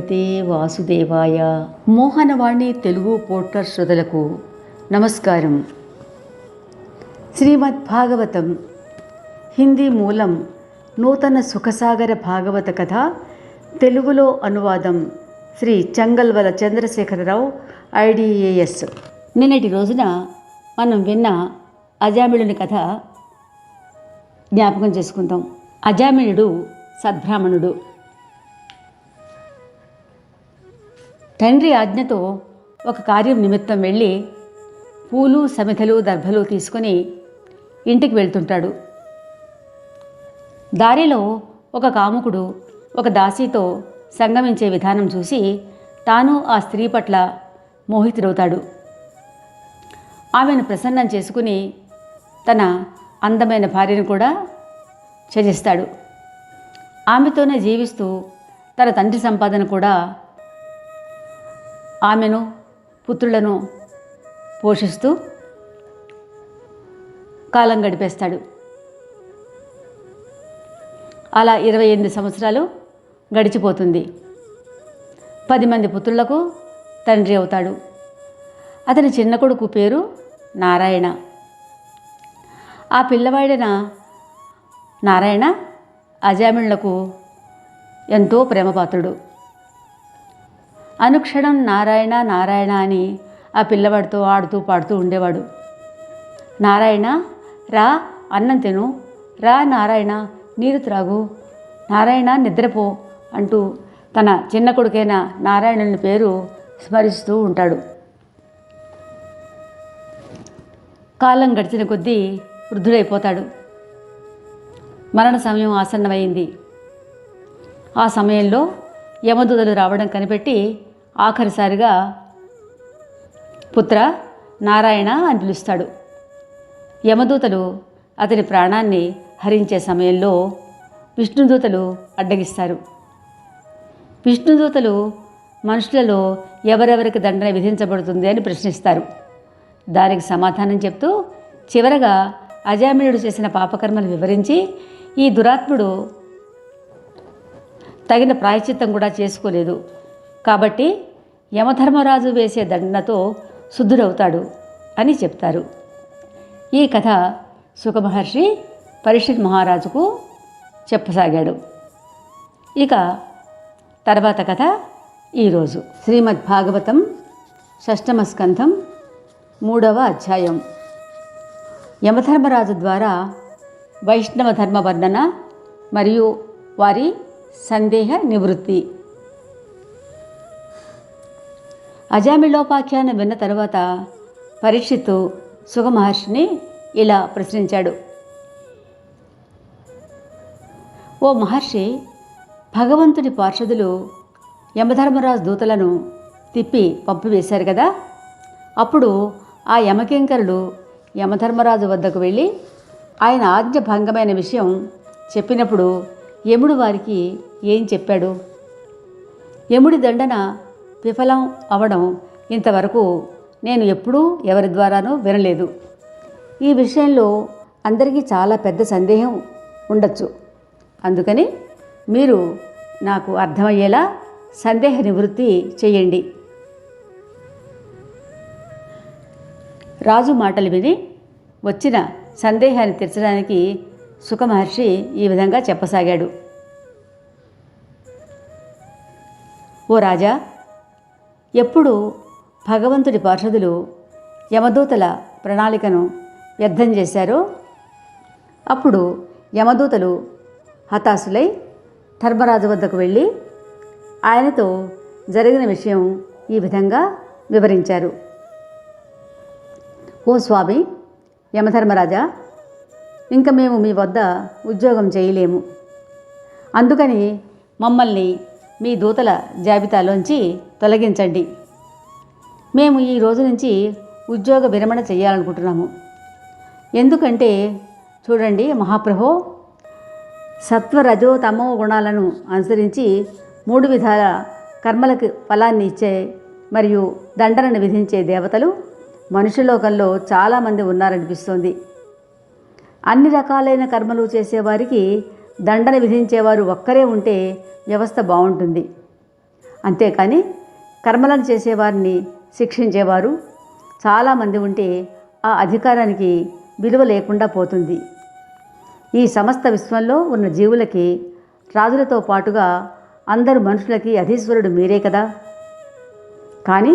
భగవతే వాసుదేవాయ. మోహనవాణి తెలుగు పోర్టర్ శ్రోతలకు నమస్కారం. శ్రీమద్ భాగవతం హిందీ మూలం నూతన సుఖసాగర భాగవత కథ తెలుగులో అనువాదం శ్రీ చంగల్వల చంద్రశేఖరరావు ఐడిఏఎస్ నిన్నటి రోజున మనం విన్న అజామిళుని కథ జ్ఞాపకం చేసుకుందాం. అజామిళుడు సద్బ్రాహ్మణుడు. తండ్రి ఆజ్ఞతో ఒక కార్యం నిమిత్తం వెళ్ళి పూలు సమిధలు దర్భలు తీసుకొని ఇంటికి వెళ్తుంటాడు. దారిలో ఒక కాముకుడు ఒక దాసీతో సంగమించే విధానం చూసి తాను ఆ స్త్రీ పట్ల మోహితుడవుతాడు. ఆమెను ప్రసన్నం చేసుకుని తన అందమైన భార్యను కూడా త్యజిస్తాడు. ఆమెతోనే జీవిస్తూ తన తండ్రి సంపాదన కూడా ఆమెను పుత్రులను పోషిస్తూ కాలం గడిపేస్తాడు. అలా ఇరవై ఎనిమిది సంవత్సరాలు గడిచిపోతుంది. పది మంది పుత్రులకు తండ్రి అవుతాడు. అతని చిన్న కొడుకు పేరు నారాయణ. ఆ పిల్లవాడిన నారాయణ అజామిళ్ళకు ఎంతో ప్రేమపాత్రుడు. అనుక్షణం నారాయణ నారాయణ అని ఆ పిల్లవాడితో ఆడుతూ పాడుతూ ఉండేవాడు. నారాయణ రా అన్నం తిను. రా నారాయణ నీరు త్రాగు. నారాయణ నిద్రపో అంటూ తన చిన్న కొడుకైన నారాయణుని పేరు స్మరిస్తూ ఉంటాడు. కాలం గడిచిన కొద్దీ వృద్ధుడైపోతాడు. మరణ సమయం ఆసన్నమైంది. ఆ సమయంలో యమదూతలు రావడం కనిపెట్టి ఆఖరిసారిగా పుత్ర నారాయణ అని పిలుస్తాడు. యమదూతలు అతని ప్రాణాన్ని హరించే సమయంలో విష్ణుదూతలు అడ్డగిస్తారు. విష్ణుదూతలు మనుషులలో ఎవరెవరికి దండన విధించబడుతుంది అని ప్రశ్నిస్తారు. దానికి సమాధానం చెప్తూ చివరగా అజామినుడు చేసిన పాపకర్మలు వివరించి ఈ దురాత్ముడు తగిన ప్రాయశ్చిత్తం కూడా చేసుకోలేదు. కాబట్టి యమధర్మరాజు వేసే దండనతో శుద్ధుడవుతాడు అని చెప్తారు. ఈ కథ సుఖమహర్షి పరిషత్ మహారాజుకు చెప్పసాగాడు. ఇక తర్వాత కథ ఈరోజు. శ్రీమద్ భాగవతం షష్టమ స్కంధం మూడవ అధ్యాయం. యమధర్మరాజు ద్వారా వైష్ణవ ధర్మ వర్ణన మరియు వారి సందేహ నివృత్తి. అజామిళోపాఖ్యానం విన్న తర్వాత పరీక్షిత్తు సుఖమహర్షిని ఇలా ప్రశ్నించాడు. ఓ మహర్షి భగవంతుడి పార్షదులు యమధర్మరాజు దూతలను తిప్పి పంపివేశారు కదా? అప్పుడు ఆ యమకింకరుడు యమధర్మరాజు వద్దకు వెళ్ళి ఆయన ఆజ్ఞ భంగమైన విషయం చెప్పినప్పుడు యముడు వారికి ఏం చెప్పాడు? యముడి దండన విఫలం అవడం ఇంతవరకు నేను ఎప్పుడూ ఎవరి ద్వారానూ వినలేదు. ఈ విషయంలో అందరికీ చాలా పెద్ద సందేహం ఉండొచ్చు. అందుకని మీరు నాకు అర్థమయ్యేలా సందేహ నివృత్తి చేయండి. రాజు మాటలు విని వచ్చిన సందేహాన్ని తీర్చడానికి సుఖమహర్షి ఈ విధంగా చెప్పసాగాడు. ఓ రాజా ఎప్పుడు భగవంతుడి పార్షదులు యమదూతల ప్రణాళికను వ్యర్థం చేశారో అప్పుడు యమదూతలు హతాశులై ధర్మరాజు వద్దకు వెళ్ళి ఆయనతో జరిగిన విషయం ఈ విధంగా వివరించారు. ఓ స్వామి యమధర్మరాజా ఇంకా మేము మీ వద్ద ఉద్యోగం చేయలేము. అందుకని మమ్మల్ని మీ దూతల జాబితాలోంచి తొలగించండి. మేము ఈ రోజు నుంచి ఉద్యోగ విరమణ చేయాలనుకుంటున్నాము. ఎందుకంటే చూడండి మహాప్రభో సత్వరజో తమో గుణాలను అనుసరించి మూడు విధాల కర్మలకు ఫలాన్ని ఇచ్చే మరియు దండనను విధించే దేవతలు మనుష్యలోకంలో చాలామంది ఉన్నారనిపిస్తోంది. అన్ని రకాలైన కర్మలు చేసేవారికి దండన విధించేవారు ఒక్కరే ఉంటే వ్యవస్థ బాగుంటుంది. అంతేకాని కర్మలను చేసేవారిని శిక్షించేవారు చాలామంది ఉంటే ఆ అధికారానికి విలువ లేకుండా పోతుంది. ఈ సమస్త విశ్వంలో ఉన్న జీవులకి రాజులతో పాటుగా అందరు మనుషులకి అధీశ్వరుడు మీరే కదా. కానీ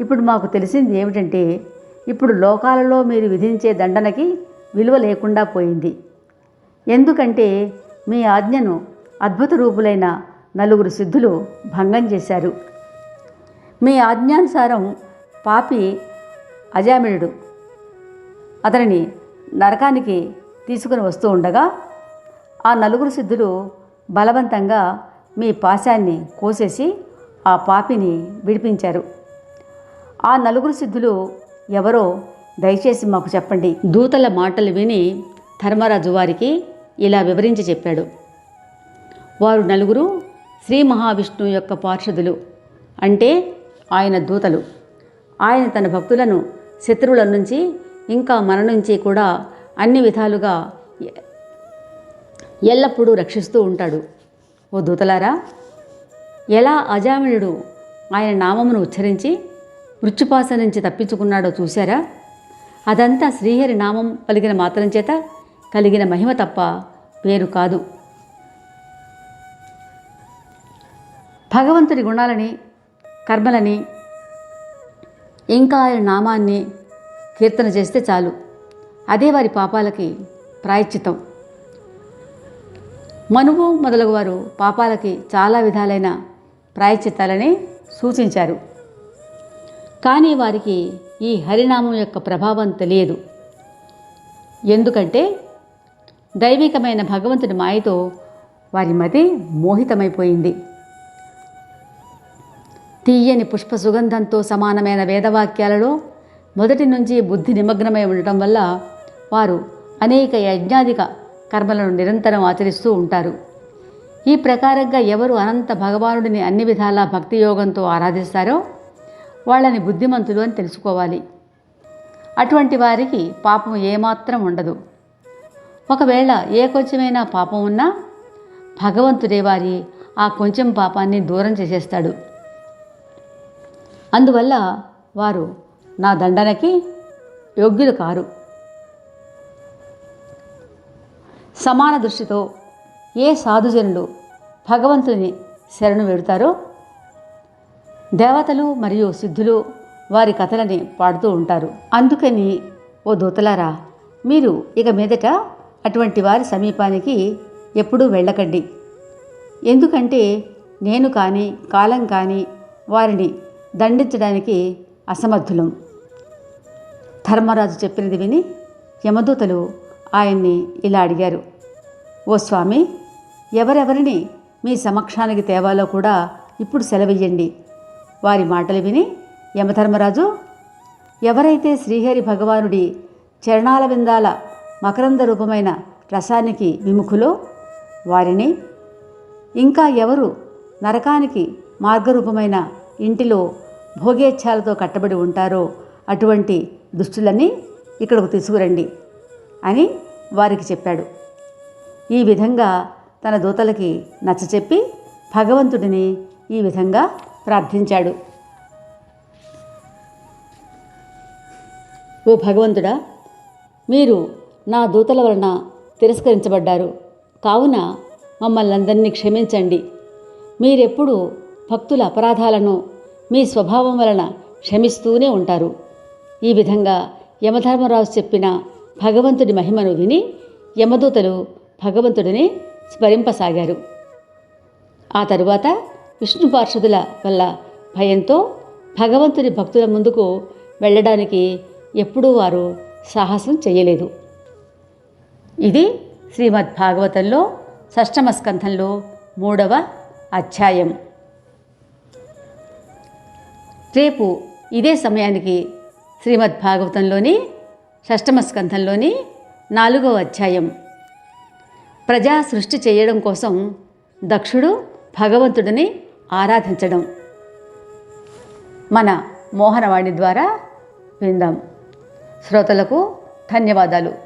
ఇప్పుడు మాకు తెలిసింది ఏమిటంటే ఇప్పుడు లోకాలలో మీరు విధించే దండనకి విలువ లేకుండా పోయింది. ఎందుకంటే మీ ఆజ్ఞను అద్భుత రూపులైన నలుగురు సిద్ధులు భంగం చేశారు. మీ ఆజ్ఞానుసారం పాపి అజామిళుడు అతనిని నరకానికి తీసుకుని వస్తూ ఉండగా ఆ నలుగురు సిద్ధులు బలవంతంగా మీ పాశాన్ని కోసేసి ఆ పాపిని విడిపించారు. ఆ నలుగురు సిద్ధులు ఎవరో దయచేసి మాకు చెప్పండి. దూతల మాటలు విని ధర్మరాజు వారికి ఇలా వివరించి చెప్పాడు. వారు నలుగురు శ్రీ మహావిష్ణువు యొక్క పార్షదులు అంటే ఆయన దూతలు. ఆయన తన భక్తులను శత్రువుల నుంచి ఇంకా మన నుంచి కూడా అన్ని విధాలుగా ఎల్లప్పుడూ రక్షిస్తూ ఉంటాడు. ఓ దూతలారా ఎలా అజామినుడు ఆయన నామమును ఉచ్చరించి మృత్యుపాస నుంచి తప్పించుకున్నాడో చూశారా? అదంతా శ్రీహరి నామం పలికిన మాత్రం చేత కలిగిన మహిమ తప్ప వేరు కాదు. భగవంతుడి గుణాలని కర్మలని ఇంకా ఆయన నామాన్ని కీర్తన చేస్తే చాలు. అదే వారి పాపాలకి ప్రాయశ్చితం మనువు మొదలగు వారు పాపాలకి చాలా విధాలైన ప్రాయశ్చిత్తాలని సూచించారు. కానీ వారికి ఈ హరినామం యొక్క ప్రభావం తెలియదు. ఎందుకంటే దైవికమైన భగవంతుడి మాయతో వారి మతి మోహితమైపోయింది. తీయని పుష్ప సుగంధంతో సమానమైన వేదవాక్యాలలో మొదటి నుంచి బుద్ధి నిమగ్నమై ఉండటం వల్ల వారు అనేక యజ్ఞాధిక కర్మలను నిరంతరం ఆచరిస్తూ ఉంటారు. ఈ ప్రకారంగా ఎవరు అనంత భగవానుడిని అన్ని విధాలా భక్తి యోగంతో ఆరాధిస్తారో వాళ్ళని బుద్ధిమంతులు అని తెలుసుకోవాలి. అటువంటి వారికి పాపం ఏమాత్రం ఉండదు. ఒకవేళ ఏ కొంచెమైనా పాపం ఉన్నా భగవంతుడే వారి ఆ కొంచెం పాపాన్ని దూరం చేసేస్తాడు. అందువల్ల వారు నా దండనకి యోగ్యులు కారు. సమాన దృష్టితో ఏ సాధుజనులు భగవంతుని శరణు వేడుతారో దేవతలు మరియు సిద్ధులు వారి కథలని పాడుతూ ఉంటారు. అందుకని ఓ దూతలారా మీరు ఇక మీదట అటువంటి వారి సమీపానికి ఎప్పుడూ వెళ్ళకండి. ఎందుకంటే నేను కానీ కాలం కానీ వారిని దండించడానికి అసమర్థులం. ధర్మరాజు చెప్పినది విని యమదూతలు ఆయన్ని ఇలా అడిగారు. ఓ స్వామి ఎవరెవరిని మీ సమక్షానికి తేవాలో కూడా ఇప్పుడు సెలవియ్యండి. వారి మాటలు విని యమధర్మరాజు ఎవరైతే శ్రీహరి భగవానుడి చరణాల విందాల మకరంద రూపమైన రసానికి విముఖులో వారిని ఇంకా ఎవరు నరకానికి మార్గరూపమైన ఇంటిలో భోగేచ్ఛాలతో కట్టబడి ఉంటారో అటువంటి దుష్టులని ఇక్కడకు తీసుకురండి అని వారికి చెప్పాడు. ఈ విధంగా తన దూతలకి నచ్చచెప్పి భగవంతుడిని ఈ విధంగా ప్రార్థించాడు. ఓ భగవంతుడా మీరు నా దూతల వలన తిరస్కరించబడ్డారు. కావున మమ్మల్ని అందరినీ క్షమించండి. మీరెప్పుడు భక్తుల అపరాధాలను మీ స్వభావం వలన క్షమిస్తూనే ఉంటారు. ఈ విధంగా యమధర్మరాజు చెప్పిన భగవంతుడి మహిమను విని యమదూతలు భగవంతుడిని స్మరింపసాగారు. ఆ తరువాత విష్ణు పార్షదుల వల్ల భయంతో భగవంతుని భక్తుల ముందుకు వెళ్ళడానికి ఎప్పుడూ వారు సాహసం చేయలేదు. ఇది శ్రీమద్ భాగవతంలో షష్టమ స్కంధంలో మూడవ అధ్యాయం. రేపు ఇదే సమయానికి శ్రీమద్ భాగవతంలోని షష్టమ స్కంధంలోని నాలుగవ అధ్యాయం. ప్రజా సృష్టి చేయడం కోసం దక్షుడు భగవంతుడిని ఆరాధించడం. మన మోహనవాణి ద్వారా విందాం. శ్రోతలకు ధన్యవాదాలు.